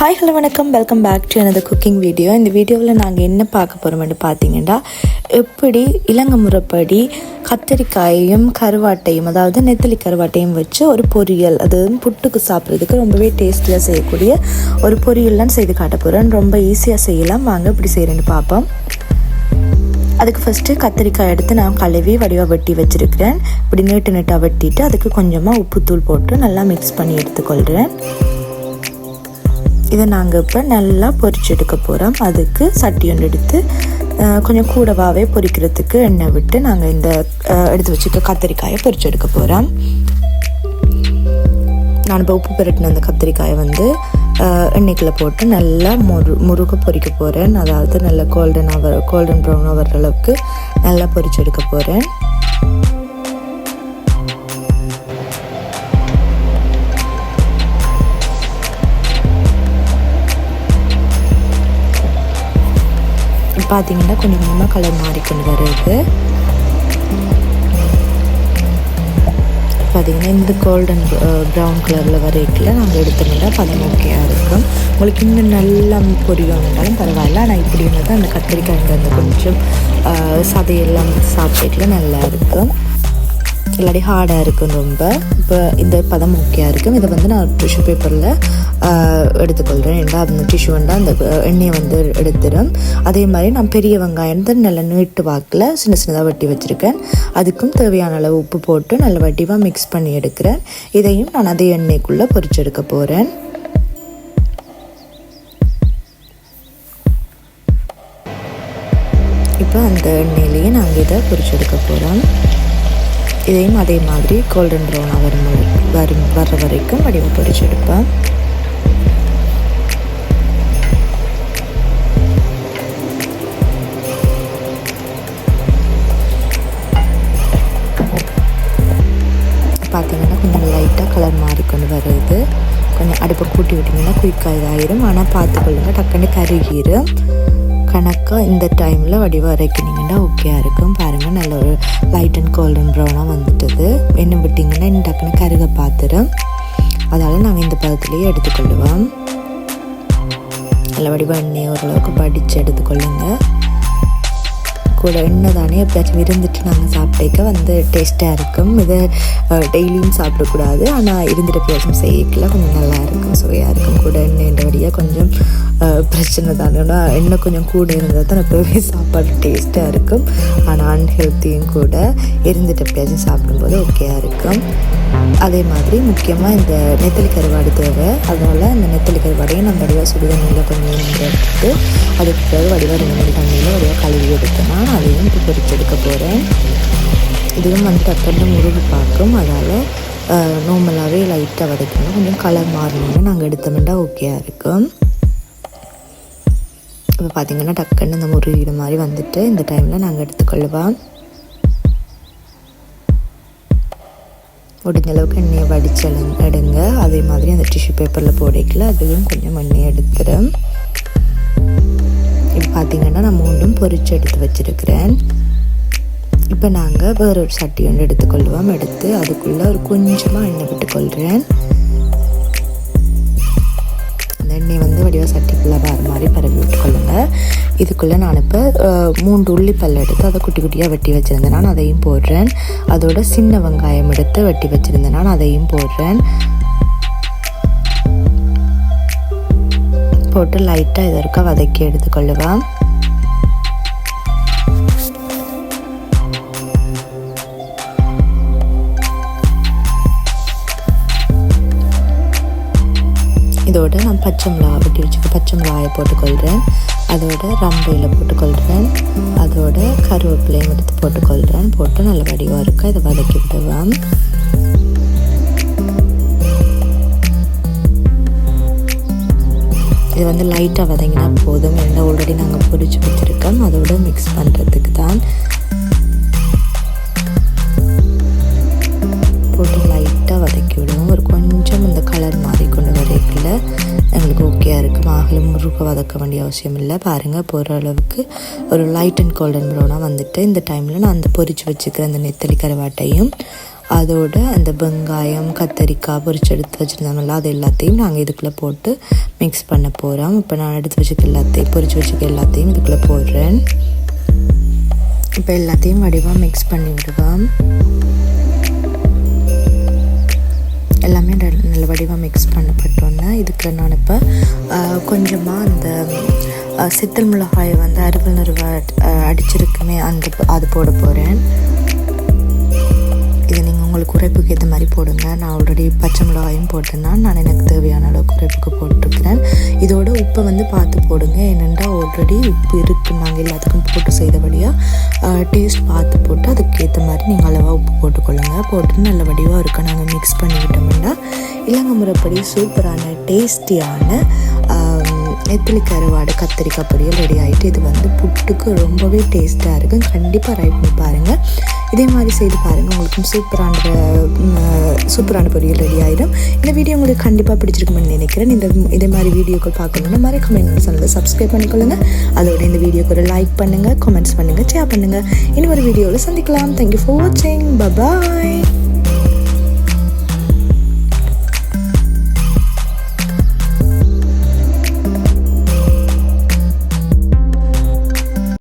Hi hello வணக்கம். Welcome back to எனது cooking video இந்த வீடியோவில் நாங்கள் என்ன பார்க்க போகிறோம்னு பார்த்தீங்கன்னா எப்படி இலங்கை முறைப்படி கத்தரிக்காயையும் கருவாட்டையும் அதாவது நெத்திலி கருவாட்டையும் வச்சு ஒரு பொரியல் அது வந்து புட்டுக்கு சாப்பிட்றதுக்கு ரொம்பவே டேஸ்டியாக செய்யக்கூடிய ஒரு பொரியல்லாம் செய்து காட்ட போகிறேன் ரொம்ப ஈஸியாக செய்யலாம். வாங்க இப்படி செய்கிறேன்னு பார்ப்போம். அதுக்கு ஃபஸ்ட்டு கத்திரிக்காய் எடுத்து நான் கழுவி வடிவாக வெட்டி வச்சுருக்கிறேன். இப்படி நீட்டு நீட்டாக வெட்டிட்டு அதுக்கு கொஞ்சமாக உப்புத்தூள் போட்டு நல்லா மிக்ஸ் பண்ணி எடுத்துக்கொள்கிறேன் இதை நாங்கள் இப்போ நல்லா பொரிச்சு எடுக்க போகிறோம் அதுக்கு சட்டி ஒன்று எடுத்து கொஞ்சம் கூடவாகவே பொரிக்கிறதுக்கு எண்ணெய் விட்டு நாங்கள் இந்த எடுத்து வச்சுக்க கத்திரிக்காயை பொரிச்சு எடுக்க போகிறோம் நான் இப்போ உப்பு பிரட்டின அந்த கத்திரிக்காயை வந்து எண்ணெய்க்கில் போட்டு நல்லா முரு முருக பொரிக்க போகிறேன் அதாவது நல்ல கோல்டன் அவர் கோல்டன் ப்ரௌன் ஆகிற அளவுக்கு நல்லா பொரிச்சு எடுக்க போகிறேன் பார்த்தீங்கன்னா கொஞ்சம் கொஞ்சமாக கலர் மாறிக்கொண்டு வருது பார்த்தீங்கன்னா இந்த கோல்டன் ப்ரௌன் கலரில் வரைக்கில் நாங்கள் எடுத்தோம்னா பதம் ஓகேயாக இருக்கும். உங்களுக்கு இன்னும் நல்லா பொரியணுன்றாலும் பரவாயில்ல. ஆனால் இப்படி இருந்தால் அந்த கத்திரிக்காய் அந்த கொஞ்சம் சதையெல்லாம் சாப்பிட்டுக்கல நல்லா இருக்கும். இல்லாட்டி ஹார்டாக இருக்கும் ரொம்ப. இப்போ இந்த பதம் ஓகேயாக இருக்கும். இதை வந்து நான் டிஷ்யூ பேப்பரில் எடுத்துக்கொள்கிறேன் ரெண்டாவது அந்த டிஷ்யூ வந்து அந்த எண்ணெயை வந்து எடுத்துடும் அதே மாதிரி நான் பெரிய வெங்காயம் தான் நல்லா நீட்டு வாக்கில் சின்ன சின்னதாக வெட்டி வச்சுருக்கேன். அதுக்கும் தேவையான அளவு உப்பு போட்டு நல்ல வட்டிவாக மிக்ஸ் பண்ணி எடுக்கிறேன். இதையும் நான் அதே எண்ணெய்க்குள்ளே பொறிச்செடுக்க போகிறேன் இப்போ அந்த எண்ணெயிலேயே நாங்கள் இதை பொறிச்செடுக்க போகிறோம் இதையும் அதே மாதிரி கோல்டன் ப்ரௌனாக வரும் வரும் வர்ற வரைக்கும் வடிவம் பொரிச்செடுப்பேன் பார்த்தீங்கன்னா கொஞ்சம் லைட்டாக கலர் மாறிக்கொண்டு வருது. கொஞ்சம் அடுப்பை கூட்டி விட்டிங்கன்னா குயிக்காக இதாயிரும். ஆனால் பார்த்துக்கொள்ளுங்க டக்குன்னு கருகிரும். கணக்காக இந்த டைமில் வடிவாக அரைக்கினீங்கன்னா ஓகேயாக இருக்கும். பாருங்கள் நல்ல ஒரு லைட் அண்ட் கோல்டன் ப்ரௌனாக வந்துட்டது. என்ன விட்டிங்கன்னா இன்னும் டக்குன்னு கருக பார்த்துரும் அதால் நாங்கள் இந்த பதத்துலேயே எடுத்துக்கொள்ளுவோம். நல்ல வடிவாக எண்ணெய் ஓரளவுக்கு படித்து எடுத்துக்கொள்ளுங்க. கூட எண்ணெய் தானே எப்பயாச்சும் இருந்துட்டு நாங்கள் சாப்பிட்டேக்க வந்து டேஸ்ட்டாக இருக்கும். இதை டெய்லியும் சாப்பிடக்கூடாது. ஆனால் இருந்துட்டு எப்பயாச்சும் செய்யக்கல கொஞ்சம் நல்லா இருக்கும். சுவையாக இருக்கும் கூட எண்ணெய்ன்றபடியாக கொஞ்சம் பிரச்சனை தானே. எண்ணெய் கொஞ்சம் கூட இருந்தால் தான் எப்போவே சாப்பாடு டேஸ்ட்டாக இருக்கும். ஆனால் அன்ஹெல்த்தியும் கூட இருந்துட்டு எப்பயாச்சும் சாப்பிடும்போது ஓகேயாக இருக்கும். அதே மாதிரி முக்கியமாக இந்த நெத்தலி கருவாடு தேவை. அதனால் அந்த நெத்தலி கருவாடையும் நம்ம வடிவாக சுடுதண்ணியில் கொஞ்சம் எடுத்துட்டு அதுக்கு பிறகு வடிவாக ரெண்டு மணி தண்ணியில் வடிவாக கழுவி எடுத்தேன்னா அதையும் இப்போ எடுக்க போகிறேன் இதுவும் வந்து டக்குன்னு முருகு பார்க்கும் அதால் நார்மலாகவே லைட்டாக வதக்கணும் கொஞ்சம் கலர் மாறணும்னு நாங்கள் எடுத்தோம்னா ஓகேயாக இருக்கும். இப்போ பார்த்தீங்கன்னா டக்குன்னு இந்த முருகிட மாதிரி வந்துட்டு இந்த டைமில் நாங்கள் எடுத்துக்கொள்ளுவோம் முடிஞ்ச அளவுக்கு எண்ணெயை வடிச்சு எடுங்க. அதே மாதிரி அந்த டிஷ்யூ பேப்பரில் போடைக்கல அதையும் கொஞ்சம் எண்ணெய் எடுத்துடும் பார்த்திங்கன்னா நான் மூன்றும் பொரிச்சு எடுத்து வச்சிருக்கிறேன். இப்போ நாங்கள் வேறு ஒரு சட்டி ஒன்று எடுத்துக்கொள்வோம். எடுத்து அதுக்குள்ளே ஒரு கொஞ்சமாக எண்ணெய் விட்டுக்கொள்கிறேன் அந்த எண்ணெய் வந்து வடிவாக சட்டிக்குள்ளே வேறு மாதிரி பரவி விட்டுக்கொள்ளுங்க. இதுக்குள்ளே நான் இப்போ மூன்று உள்ளிப்பல் எடுத்து அதை குட்டி குட்டியாக வெட்டி வச்சுருந்தேன். நான் அதையும் போடுறேன். அதோட சின்ன வெங்காயம் எடுத்து வெட்டி வச்சுருந்தேன். நான் அதையும் போடுறேன். போட்டு லைட்டாக இது இருக்க வதக்கி எடுத்துக்கொள்ளுவேன் இதோட நான் பச்சை மிளகா வெட்டி வச்சுக்க பச்சை மிளகாயை போட்டுக்கொள்கிறேன் அதோட ரம்பையில் போட்டுக்கொள்கிறேன் அதோட கருவேப்பிலையும் எடுத்து போட்டுக்கொள்கிறேன் போட்டு நல்ல வடிவாக இருக்க இதை வதக்கி விடுவேன் இது வந்து லைட்டாக வதங்கினா போதும். எண்ணெய் ஆல்ரெடி நாங்கள் பொரிச்சு வச்சுருக்கோம். அதோட மிக்ஸ் பண்ணுறதுக்கு தான் போட்டு லைட்டாக வதக்கி விடுவோம். ஒரு கொஞ்சம் இந்த கலர் மாறி கொண்டு வரையில் எங்களுக்கு ஓகேயாக இருக்கும். ஆகல முருக வதக்க வேண்டிய அவசியம் இல்லை. பாருங்கள் போகிற அளவுக்கு ஒரு லைட் அண்ட் கோல்டன் ப்ரௌனாக வந்துட்டு இந்த டைமில் நான் அந்த பொரிச்சு வச்சுக்கிற அந்த நெத்தலி கருவாட்டையும் அதோட அந்த வெங்காயம் கத்தரிக்காய் பொரிச்சு எடுத்து வச்சுருந்தோம்ல அது எல்லாத்தையும் நாங்கள் இதுக்குள்ளே போட்டு மிக்ஸ் பண்ண போகிறோம் இப்போ நான் எடுத்து வச்சுக்க எல்லாத்தையும் பொரிச்சு வச்சுக்க எல்லாத்தையும் இதுக்குள்ளே போடுறேன். இப்போ எல்லாத்தையும் வடிவாக மிக்ஸ் பண்ணி விடுவோம். எல்லாமே நல்ல நல்ல வடிவாக மிக்ஸ் பண்ணப்பட்டோன்னே இதுக்குள்ள நான் இப்போ கொஞ்சமாக அந்த சித்தல் மிளகாயை வந்து அறுவல் நிறுவ அடிச்சிருக்குமே அந்த அது போட போகிறேன் குறைப்புக்கு ஏற்ற மாதிரி போடுங்க. நான் ஆல்ரெடி பச்சை மிளகாயும் போட்டேன்னா நான் எனக்கு தேவையான அளவு குறைப்புக்கு போட்டிருக்கிறேன். இதோட உப்பை வந்து பார்த்து போடுங்க. ஏனென்றா ஆல்ரெடி உப்பு இருக்குது நாங்கள் எல்லாத்துக்கும் போட்டு செய்தபடியாக டேஸ்ட் பார்த்து போட்டு அதுக்கேற்ற மாதிரி நீங்கள் அளவாக உப்பு போட்டுக்கொள்ளுங்க. போட்டு நல்ல வடிவாக இருக்க நாங்கள் மிக்ஸ் பண்ணிக்கிட்டோம்னா இலங்கை முறைப்படி சூப்பரான டேஸ்டியான நெத்திலி கருவாடு கத்திரிக்காய் பொரியல் ரெடி ஆகிட்டு இது வந்து புட்டுக்கு ரொம்பவே டேஸ்ட்டாக இருக்கும். கண்டிப்பாக ட்ரை பண்ணி பாருங்கள் இதே மாதிரி செய்து பாருங்கள் உங்களுக்கும் சூப்பரான சூப்பரான பொரியல் ரெடி ஆகிடும் இந்த வீடியோ உங்களுக்கு கண்டிப்பாக பிடிச்சிருக்கும்னு நினைக்கிறேன். இந்த இதே மாதிரி வீடியோக்கள் பார்க்கணுன்னா மறக்காம என்னோட சேனலை சப்ஸ்கிரைப் பண்ணிக்கொள்ளுங்க. அதோட இந்த வீடியோக்கு ஒரு லைக் பண்ணுங்கள் கமெண்ட்ஸ் பண்ணுங்கள் ஷேர் பண்ணுங்கள் இன்னொரு வீடியோவில் சந்திக்கலாம். தேங்க்யூ ஃபார் வாட்சிங் பபாய்